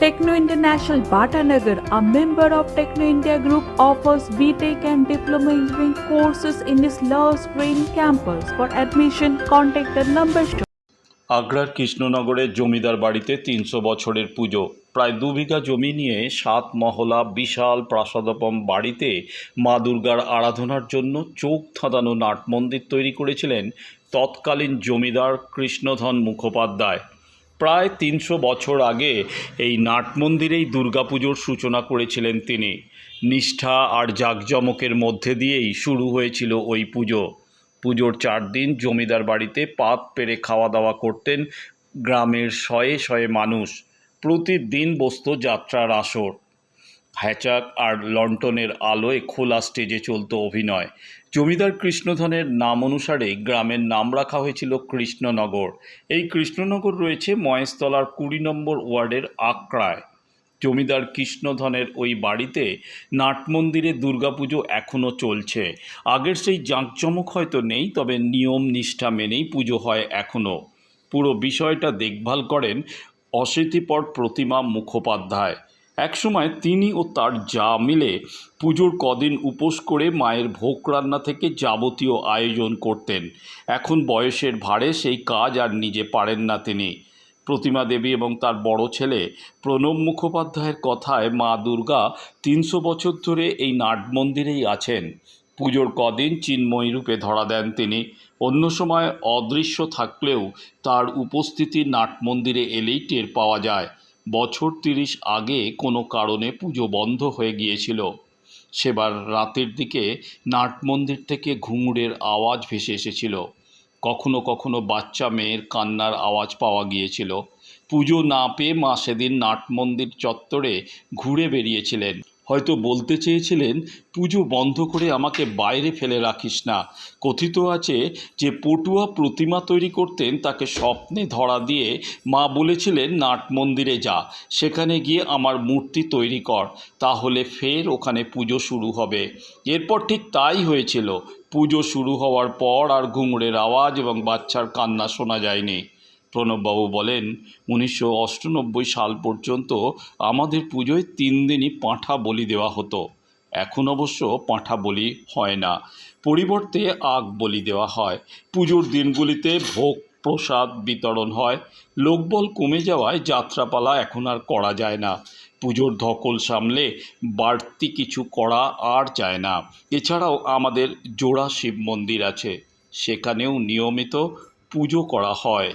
Techno International Bhatanagar, a member of Techno India Group, offers BTEC and Diploma Engineering courses in its Love Green campus. For admission, contact the number shown. আগ্রার কৃষ্ণনগরের জমিদার বাড়িতে তিনশো বছরের পুজো প্রায় দু বিঘা জমি নিয়ে সাত মহলা বিশাল প্রাসাদপম বাড়িতে মা দুর্গার আরাধনার জন্য চোখ ধাঁধানো নাট মন্দির তৈরি করেছিলেন তৎকালীন জমিদার কৃষ্ণধন মুখোপাধ্যায় প্রায় তিনশো বছর আগে এই নাট মন্দিরেই দুর্গাপুজোর সূচনা করেছিলেন তিনি। নিষ্ঠা আর জাঁকজমকের মধ্যে দিয়েই শুরু হয়েছিল ওই পুজো। পুজোর চার দিন জমিদার বাড়িতে পাত পেরে খাওয়া দাওয়া করতেন গ্রামের শয়ে শয়ে মানুষ। প্রতিদিন বসত যাত্রার আসর। হ্যাচাক আর লন্ঠনের আলোয় খোলা স্টেজে চলতো অভিনয়। জমিদার কৃষ্ণধনের নাম অনুসারে গ্রামের নাম রাখা হয়েছিল কৃষ্ণনগর। এই কৃষ্ণনগর রয়েছে মহেশতলার কুড়ি নম্বর ওয়ার্ডের আকড়ায় জমিদার কৃষ্ণধনের ওই বাড়িতে নাটমন্দিরে দুর্গাপুজো এখনও চলছে। আগের সেই জাঁকজমক হয়তো নেই, তবে নিয়ম নিষ্ঠা মেনেই পুজো হয় এখনও। পুরো বিষয়টা দেখভাল করেন অস্মৃতিপর প্রতিমা মুখোপাধ্যায়। একসময় তিনি ও তার যা মিলে পুজোর কদিন উপোস করে মায়ের ভোগ রান্না থেকে যাবতীয় আয়োজন করতেন। এখন বয়সের ভারে সেই কাজ আর নিজে পারেন না তিনি। প্রতিমা দেবী এবং তার বড় ছেলে প্রণব মুখোপাধ্যায়ের কথায় মা দুর্গা তিনশো বছর ধরে এই নাট মন্দিরেই আছেন। পুজোর কদিন চিন্ময়ী রূপে ধরা দেন তিনি। অন্য সময় অদৃশ্য থাকলেও তার উপস্থিতি নাট মন্দিরে এলেই টের পাওয়া যায়। বছর তিরিশ আগে কোনো কারণে পুজো বন্ধ হয়ে গিয়েছিল। সেবার রাতের দিকে নাট মন্দির থেকে ঘুঙুরের আওয়াজ ভেসে এসেছিল। কখনো কখনো বাচ্চা মেয়ের কান্নার আওয়াজ পাওয়া গিয়েছিল। পুজো না পেয়ে মা সেদিন নাট মন্দির চত্বরে ঘুরে বেরিয়েছিলেন। হয়তো বলতে চেয়েছিলেন, পুজো বন্ধ করে আমাকে বাইরে ফেলে রাখিস না। কথিত আছে যে পটুয়া প্রতিমা তৈরি করতেন তাকে স্বপ্নে ধরা দিয়ে মা বলেছিলেন, নাট মন্দিরে যা, সেখানে গিয়ে আমার মূর্তি তৈরি কর, তাহলে ফের ওখানে পুজো শুরু হবে। এরপর ঠিক তাই হয়েছিল। পুজো শুরু হওয়ার পর আর ঘুঙুরের আওয়াজ এবং বাচ্চার কান্না শোনা যায়নি। প্রণববাবু বলেন, উনিশশো সাল পর্যন্ত আমাদের পুজোয় তিন দিনই পাঁঠা বলি দেওয়া হতো। এখন অবশ্য পাঁঠা বলি হয় না। পরিবর্তে আগ বলি দেওয়া হয়। পুজোর দিনগুলিতে ভোগ, প্রসাদ বিতরণ হয়। লোকবল কমে যাওয়ায় যাত্রাপালা এখন আর করা যায় না। পুজোর ধকল সামলে বাড়তি কিছু করা আর যায় না। এছাড়াও আমাদের জোড়া শিব মন্দির আছে। সেখানেও নিয়মিত পুজো করা হয়।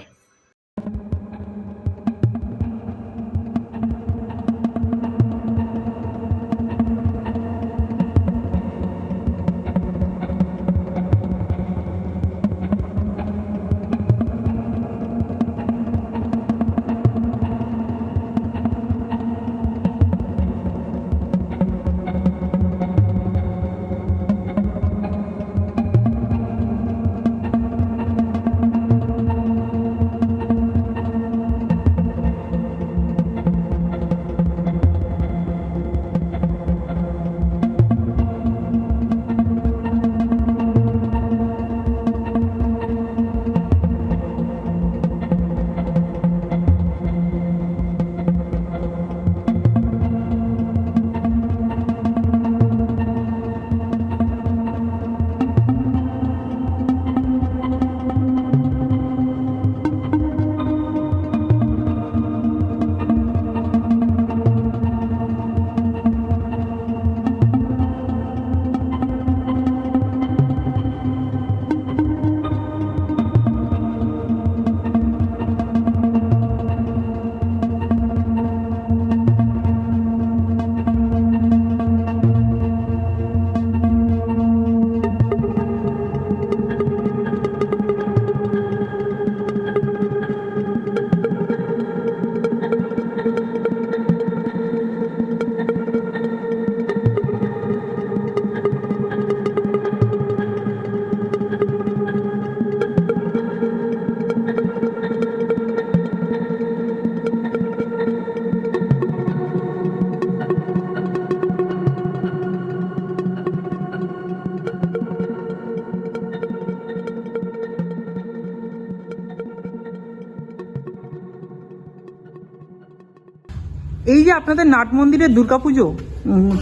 এই যে আপনাদের নাট মন্দিরের দুর্গাপুজো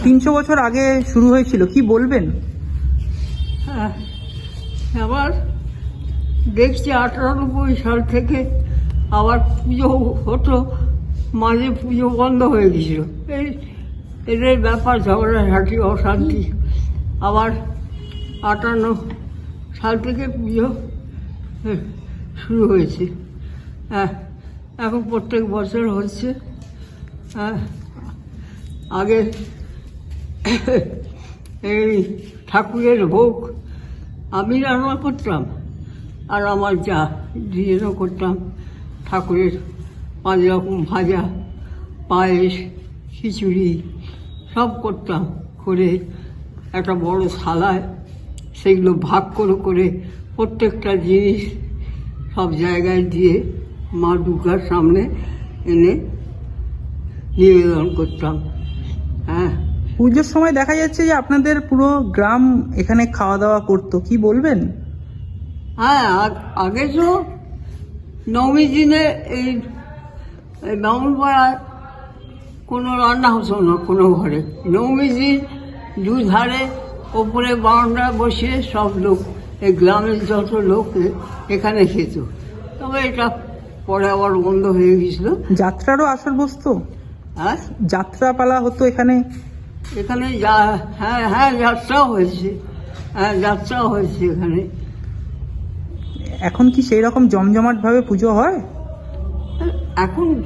তিনশো বছর আগে শুরু হয়েছিল, কি বলবেন? হ্যাঁ আবার দেখছি আটানব্বই সাল থেকে আবার পুজো হতো, মাঝে পুজো বন্ধ হয়ে গেছিল। এই এদের ব্যাপার ঝগড়াঝাটি অশান্তি। আবার আটান্ন সাল থেকে পুজো শুরু হয়েছে। হ্যাঁ এখন প্রত্যেক বছর হচ্ছে। আগে এই ঠাকুরের ভোগ আমি রান্না করতাম আর আমার যা দুজনও করতাম, ঠাকুরের পাঁচ রকম ভাজা, পায়েস, খিচুড়ি, সব করতাম করে একটা বড় থালায় সেগুলো ভাগ করে করে প্রত্যেকটা জিনিস সব জায়গায় দিয়ে মা দুর্গার সামনে এনে নিবেদন করতাম হ্যাঁ। পুজোর সময় দেখা যাচ্ছে যে আপনাদের পুরো গ্রাম এখানে খাওয়া দাওয়া করতো। কি বলবেন? হ্যাঁ আগ- তো নবমী দিনে এই এই বামুনপাড়ায় কোনো রান্না হতো না কোনো ঘরে। নবমী দিন দুধারে ওপরে বারান্দা বসে সব লোক এই গ্রামের যত লোক এখানে খেত। তবে এটা পরে আবার বন্ধ হয়ে গেছিল। যাত্রারও আসর বসতো? হ্যাঁ? যাত্রা পালা হতো এখানে? এখানে যা হ্যাঁ হ্যাঁ যাত্রাও হয়েছে। হ্যাঁ যাত্রাও হয়েছে এখানে। এখন কি সেই রকম জমজমাট ভাবে পুজো হয়? এখন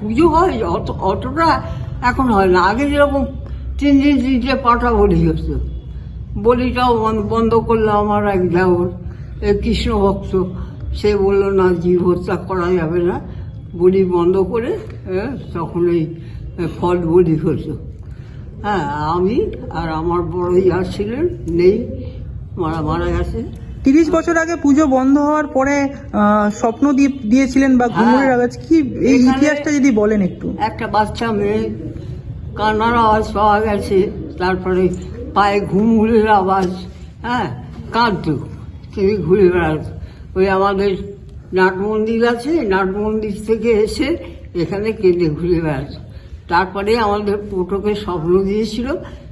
পুজো হয় অত অতটা এখন হয় না। আগে যেরকম তিন দিন তিনটে পাঠা বলি হতো। বলিটাও বন- বন্ধ করল আমার এক এই কৃষ্ণ ভক্ত সে বলল না জীব হত্যা করা যাবে না। বলি বন্ধ করে তখন ওই ফল বলি হতো হ্যাঁ আমি আর আমার বড় ইয়া ছিলেন নেই মারা মারা গেছে। তিরিশ বছর আগে পুজো বন্ধ হওয়ার পরে স্বপ্ন দিয়ে দিয়েছিলেন বা ঘুমুরের হ্যাঁ। আওয়াজ কি এই ইতিহাসটা যদি বলেন একটু। একটা বাচ্চা মেয়ে কান্নার আওয়াজ পাওয়া গেছে তারপরে পায়ে ঘুমঘুরের আওয়াজ হ্যাঁ কাঁদতো। তিনি ঘুরে বেড়াতো। ওই আমাদের নাট মন্দির আছে, নাট মন্দির থেকে এসে এখানে কেঁদে ঘুরে বেড়াতো তারপরে আমাদের পোটোকে স্বপ্ন দিয়েছিল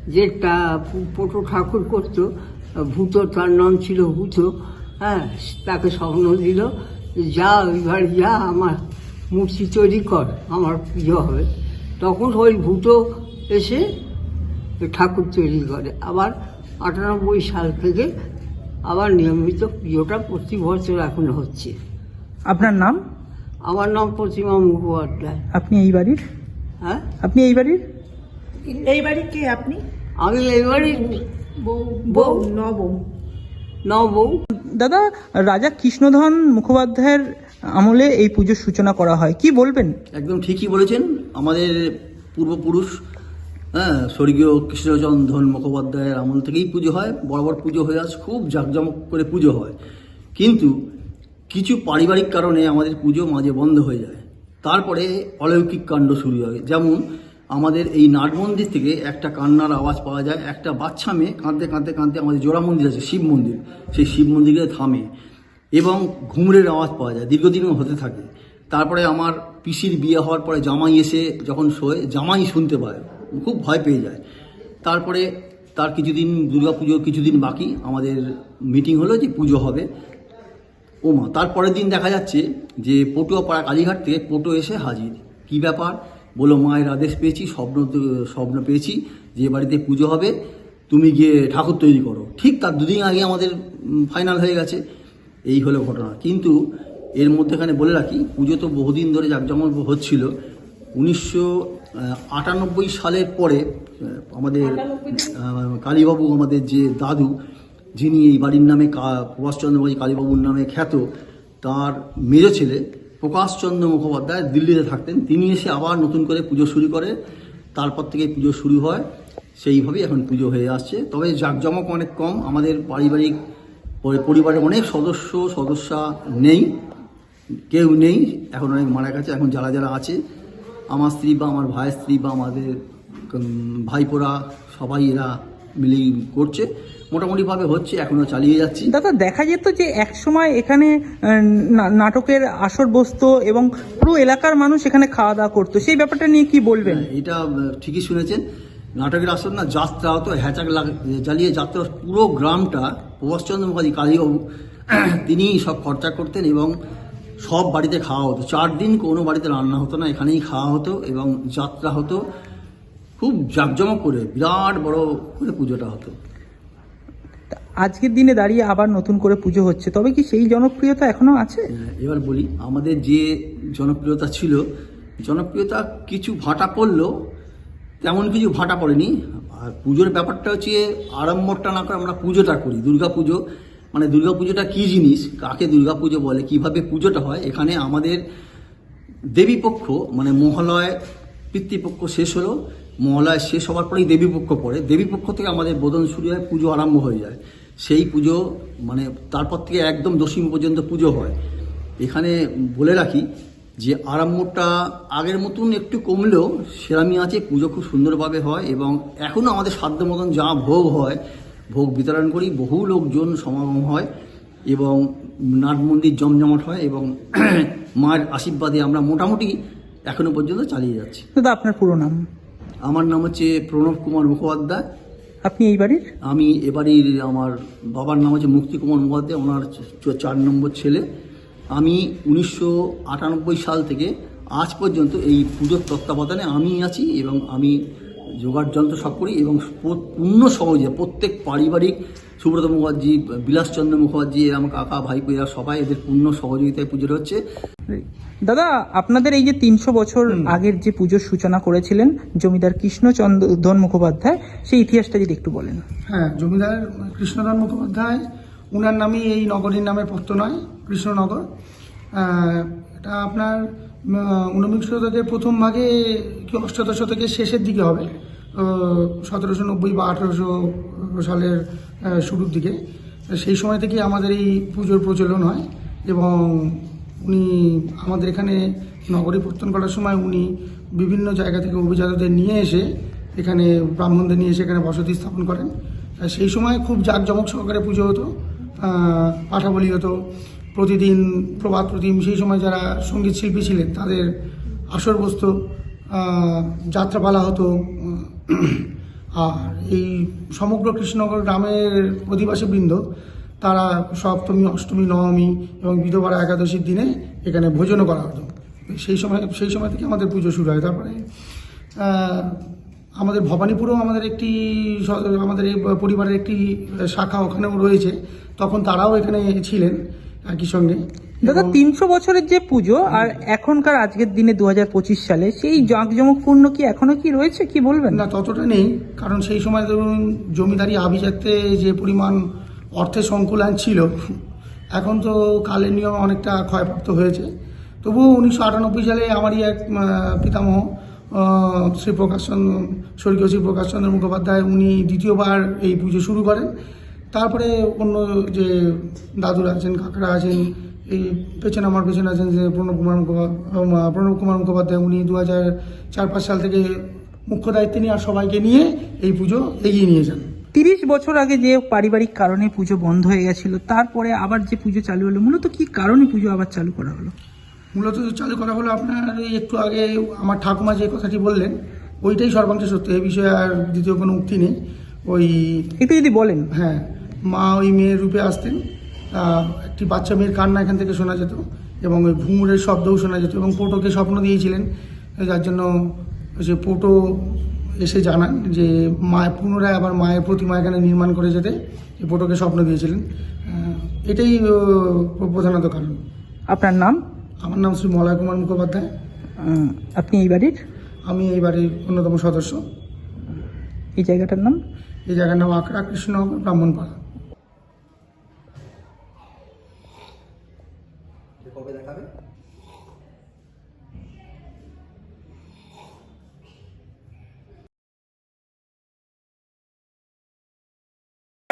যে তা- পোটো ঠাকুর করতো, ভূত তার নাম ছিল ভূত হ্যাঁ তাকে স্বপ্ন দিল যে বাড়ি যা, আমার মূর্তি তৈরি কর, আমার পুজো হবে। তখন ওই ভূত এসে ঠাকুর তৈরি করে। আবার আটানব্বই সাল থেকে আবার নিয়মিত পুজোটা প্রতি বছর এখন হচ্ছে। আপনার নাম? আমার নাম প্রতিমা মুখোপাধ্যায়। আপনি এই বাড়ির? হ্যাঁ? আপনি এই বাড়ির? এই বাড়ি কে আপনি? আমি বউ ন বউ ন বউ দাদা রাজা কৃষ্ণধন মুখোপাধ্যায়ের আমলে এই পুজোর সূচনা করা হয়। কি বলবেন? একদম ঠিকই বলেছেন। আমাদের পূর্বপুরুষ হ্যাঁ স্বর্গীয় কৃষ্ণচন্দন মুখোপাধ্যায়ের আমল থেকেই পুজো হয়। বড় বড় পুজো হয়ে আসে খুব জাঁকজমক করে পুজো হয়। কিন্তু কিছু পারিবারিক কারণে আমাদের পুজো মাঝে বন্ধ হয়ে যায়। তারপরে অলৌকিক কাণ্ড শুরু হয়। যেমন আমাদের এই নাট মন্দির থেকে একটা কান্নার আওয়াজ পাওয়া যায়। একটা বাচ্চা মেয়ে কাঁদতে কাঁদতে কাঁদতে আমাদের জোড়া মন্দির আছে, শিব মন্দির। সেই শিব মন্দিরে থামে এবং ঘুমরের আওয়াজ পাওয়া যায়। দীর্ঘদিনও হতে থাকে। তারপরে আমার পিসির বিয়ে হওয়ার পরে জামাই এসে যখন শোয়, জামাই শুনতে পায়। খুব ভয় পেয়ে যায়। তারপরে তার কিছুদিন দুর্গা পুজোর কিছুদিন বাকি। আমাদের মিটিং হলো যে পুজো হবে। ওমা তারপরের দিন দেখা যাচ্ছে যে পটুয়া পাড়া কালীঘাট থেকে পটু এসে হাজির। কি ব্যাপার? বলো মায়ের আদেশ পেয়েছি স্বপ্ন স্বপ্ন পেয়েছি যে বাড়িতে পুজো হবে তুমি গিয়ে ঠাকুর তৈরি করো। ঠিক তার দুদিন আগে আমাদের ফাইনাল হয়ে গেছে। এই হলো ঘটনা। কিন্তু এর মধ্যেখানে বলে রাখি পুজো তো বহুদিন ধরে জাঁকজমক হচ্ছিল। উনিশশো আটানব্বই সালের পরে আমাদের কালীবাবু আমাদের যে দাদু যিনি এই বাড়ির নামে প্রভাষচন্দ্র কালীবাবুর নামে খ্যাত, তার মেজ ছেলে প্রকাশচন্দ্র মুখোপাধ্যায় দিল্লিতে থাকতেন। তিনি এসে আবার নতুন করে পুজো শুরু করে। তারপর থেকে পুজো শুরু হয়। সেইভাবেই এখন পুজো হয়ে আসছে। তবে জাঁকজমক অনেক কম। আমাদের পারিবারিক পরি- পরিবারের অনেক সদস্য, সদস্যা নেই। কেউ নেই। এখন অনেক মারা গেছে। এখন যারা যারা আছে, আমার স্ত্রী বা আমার ভাইয়ের স্ত্রী বা আমাদের ভাইপোরা সবাই এরা মিলেই করছে। মোটামুটিভাবে হচ্ছে এখনও চালিয়ে যাচ্ছি। দাদা দেখা যেত যে এক সময় এখানে নাটকের আসর বসতো এবং পুরো এলাকার মানুষ এখানে খাওয়া দাওয়া করতো। সেই ব্যাপারটা নিয়ে কি বলবেন? এটা ঠিকই শুনেছেন। নাটকের আসর না যাত্রা হতো হ্যাচাক জ্বালিয়ে যাত্রা পুরো গ্রামটা প্রভাষচন্দ্র মুখার্জি কালীবাবু তিনি সব খরচা করতেন এবং সব বাড়িতে খাওয়া হতো। চার দিন কোনো বাড়িতে রান্না হতো না এখানেই খাওয়া হতো এবং যাত্রা হতো। খুব জাঁকজমক করে বিরাট বড় করে পুজোটা হতো। আজকের দিনে দাঁড়িয়ে আবার নতুন করে পুজো হচ্ছে। তবে কি সেই জনপ্রিয়তা এখনও আছে? হ্যাঁ, এবার বলি আমাদের যে জনপ্রিয়তা ছিল জনপ্রিয়তা কিছু ভাটা পড়লেও তেমন কিছু ভাটা পড়েনি। আর পুজোর ব্যাপারটা হচ্ছে আড়ম্বরটা না করে আমরা পুজোটা করি দুর্গা পুজো। মানে দুর্গা পুজোটা কী জিনিস কাকে দুর্গা পুজো বলে কীভাবে পুজোটা হয় এখানে আমাদের দেবীপক্ষ মানে মহালয় পিতৃপক্ষ শেষ হলো। মহালয় শেষ হওয়ার পরেই দেবীপক্ষ পড়ে। দেবীপক্ষ থেকে আমাদের বোধন শুরু হয় পুজো আরম্ভ হয়ে যায়। সেই পুজো মানে তারপর থেকে একদম দশমী পর্যন্ত পুজো হয়। এখানে বলে রাখি যে আরম্ভটা আগের মতন একটু কমলেও সেরামি আছে পুজো খুব সুন্দরভাবে হয় এবং এখনও আমাদের সাধ্য মতন যা ভোগ হয় ভোগ বিতরণ করি বহু লোকজন সমাগম হয় এবং নাট মন্দির জমজমাট হয় এবং মায়ের আশীর্বাদে আমরা মোটামুটি এখনও পর্যন্ত চালিয়ে যাচ্ছি। দাদা আপনার পুরো নাম? আমার নাম হচ্ছে প্রণব কুমার মুখোপাধ্যায়। আপনি এই বাড়ির? আমি এবারের আমার বাবার নাম হচ্ছে মুক্তি কুমার মুখোপাধ্যায়, ওনার চার নম্বর ছেলে। আমি উনিশশো আটানব্বই সাল থেকে আজ পর্যন্ত এই পুজোর তত্ত্বাবধানে আমি আছি এবং আমি যোগার যন্ত্র সব করি এবং পূর্ণ সহজে প্রত্যেক পারিবারিক সুব্রত মুখার্জি বিলাসচন্দ্র মুখার্জি আমার কাকা ভাইপো এরা সবাই এদের পূর্ণ সহযোগিতায় পুজোটা হচ্ছে। দাদা আপনাদের এই যে তিনশো বছর আগের যে পুজোর সূচনা করেছিলেন জমিদার কৃষ্ণচন্দ্র মুখোপাধ্যায় সেই ইতিহাসটা যদি একটু বলেন। হ্যাঁ জমিদার কৃষ্ণধন মুখোপাধ্যায় উনার নামই এই নগরীর নামে পড়ত নয় কৃষ্ণনগর। আহ, এটা আপনার ঊনবিংশ শতকের প্রথম ভাগে কি অষ্টাদশ শতকের শেষের দিকে হবে। সতেরোশো নব্বই বা আঠেরোশো সালের শুরুর দিকে। সেই সময় থেকে আমাদের এই পুজোর প্রচলন হয় এবং উনি আমাদের এখানে নগরী প্রত্যান করার সময় উনি বিভিন্ন জায়গা থেকে অভিজাতদের নিয়ে এসে এখানে ব্রাহ্মণদের নিয়ে এসে এখানে বসতি স্থাপন করেন। সেই সময় খুব জাঁকজমক সহকারে পুজো হতো পাঠাবলি হতো। প্রতিদিন প্রভাত প্রতিম সেই সময় যারা সংগীত শিল্পী ছিলেন তাদের আসর বসত যাত্রাপালা হতো আর এই সমগ্র কৃষ্ণনগর গ্রামের অধিবাসীবৃন্দ তারা সপ্তমী, অষ্টমী, নবমী এবং বিধবার একাদশীর দিনে এখানে ভোজনও করা হতো। সেই সময় সেই সময় থেকে আমাদের পুজো শুরু হয়। তারপরে আমাদের ভবানীপুরেও আমাদের একটি আমাদের এই পরিবারের একটি শাখা ওখানেও রয়েছে। তখন তারাও এখানে ছিলেন একই সঙ্গে। দাদা তিনশো বছরের যে পুজো আর এখনকার আজকের দিনে দু হাজার পঁচিশ সালে সেই জাঁকজমকপূর্ণ কি এখনও কি রয়েছে? কি বলবেন? না ততটা নেই কারণ সেই সময় ধরুন জমিদারি আভিজাত্যে যে পরিমাণ অর্থের সংকুলান ছিল এখন তো কালের নিয়ম অনেকটা ক্ষয়প্রাপ্ত হয়েছে। তবুও উনিশশো আটানব্বই সালে আমারই এক পিতামহ শ্রী প্রকাশচন্দ্র স্বর্গীয় শ্রী প্রকাশচন্দ্র মুখোপাধ্যায় উনি দ্বিতীয়বার এই পুজো শুরু করেন। তারপরে অন্য যে দাদুরা আছেন কাকারা আছেন এই পেছনে আমার পেছনে আছেন যে প্রণব কুমার মুখোপাধ্যায় প্রণব কুমার মুখোপাধ্যায় উনি দু হাজার চার পাঁচ সাল থেকে মুখ্য দায়িত্বে নিয়ে আর সবাইকে নিয়ে এই পুজো এগিয়ে নিয়ে যান তিরিশ বছর আগে যে পারিবারিক কারণে পুজো বন্ধ হয়ে গেছিল তারপরে আবার যে পুজো চালু হলো মূলত কি কারণে পুজো আবার চালু করা হলো? মূলত চালু করা হলো আপনার একটু আগে আমার ঠাকুমা যে কথাটি বললেন ওইটাই সর্বাংশে সত্য এই বিষয়ে আর দ্বিতীয় কোনো উক্তি নেই। ওই একটু যদি বলেন। হ্যাঁ মা ওই মেয়ের রূপে আসতেন একটি বাচ্চা মেয়ের কান্না এখান থেকে শোনা যেত এবং ওই ঘুঙুরের শব্দও শোনা যেত এবং পোটোকে স্বপ্ন দিয়েছিলেন। যার জন্য সে পোটো এসে জানান যে মায়ের পুনরায় আবার মায়ের প্রতিমা এখানে নির্মাণ করে যেতে। এই পোটোকে স্বপ্ন দিয়েছিলেন। এটাই প্রধানত কারণ। আপনার নাম? আমার নাম শ্রী মলয় কুমার মুখোপাধ্যায়। আপনি এই বাড়ির? আমি এই বাড়ির অন্যতম সদস্য। এই জায়গাটার নাম? এই জায়গার নাম আকরা কৃষ্ণ ব্রাহ্মণপাড়া।